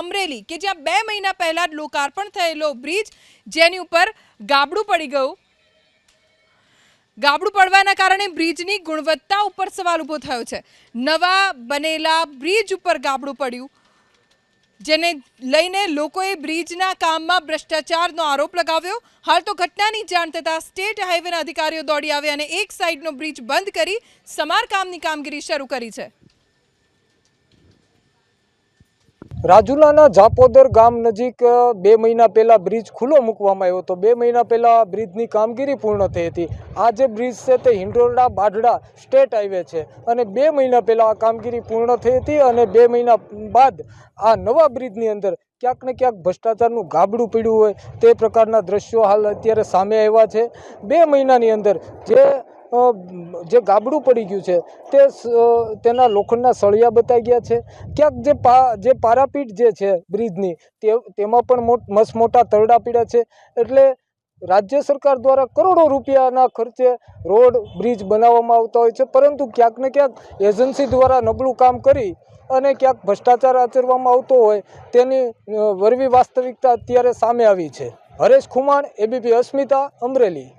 અમરેલી, કે જ્યાં બે મહિના પહેલા લોકાર્પણ થયેલો બ્રિજ, જેની ઉપર ગાબડું પડી ગયું. ગાબડું પડવાના કારણે બ્રિજની ગુણવત્તા ઉપર સવાલ ઊભો થયો છે. નવા બનેલા બ્રિજ ઉપર ગાબડું પડ્યું, જેને લઈને લોકોએ બ્રિજના કામમાં ભ્રષ્ટાચારનો આરોપ લગાવ્યો. હાલ તો ઘટનાની જાણ થતાં સ્ટેટ હાઈવેના અધિકારીઓ દોડી આવ્યા અને એક સાઈડનો બ્રિજ બંધ કરી સમારકામની કામગીરી શરૂ કરી છે. રાજુલાના જાપોદર ગામ નજીક બે મહિના પહેલાં બ્રિજ ખુલ્લો મૂકવામાં આવ્યો હતો. બે મહિના પહેલાં બ્રિજની કામગીરી પૂર્ણ થઈ હતી. આ જે બ્રિજ છે તે હિંડોરડા બાઢડા સ્ટેટ હાઈવે છે અને બે મહિના પહેલાં આ કામગીરી પૂર્ણ થઈ હતી અને બે મહિના બાદ આ નવા બ્રિજની અંદર ક્યાંક ને ક્યાંક ભ્રષ્ટાચારનું ગાબડું પીડ્યું હોય તે પ્રકારના દ્રશ્યો હાલ અત્યારે સામે આવ્યા છે. બે મહિનાની અંદર જે જે ગાબડું પડી ગયું છે, તે તેના લોખંડના સળિયા બતાઈ ગયા છે. ક્યાંક જે પા, જે પારાપીટ જે છે બ્રિજની, તે, તેમાં પણ મોટ મસ મોટા તરડા પીડા છે. એટલે રાજ્ય સરકાર દ્વારા કરોડો રૂપિયાના ખર્ચે રોડ, બ્રિજ બનાવવામાં આવતા હોય છે. પરંતુ ક્યાંક ને ક્યાંક એજન્સી દ્વારા નબળું કામ કરી અને ક્યાંક ભ્રષ્ટાચાર આચરવામાં આવતો હોય, તેની વરવી વાસ્તવિકતા અત્યારે સામે આવી છે. હરેશ ખુમાણ, એબીપી અસ્મિતા, અમરેલી.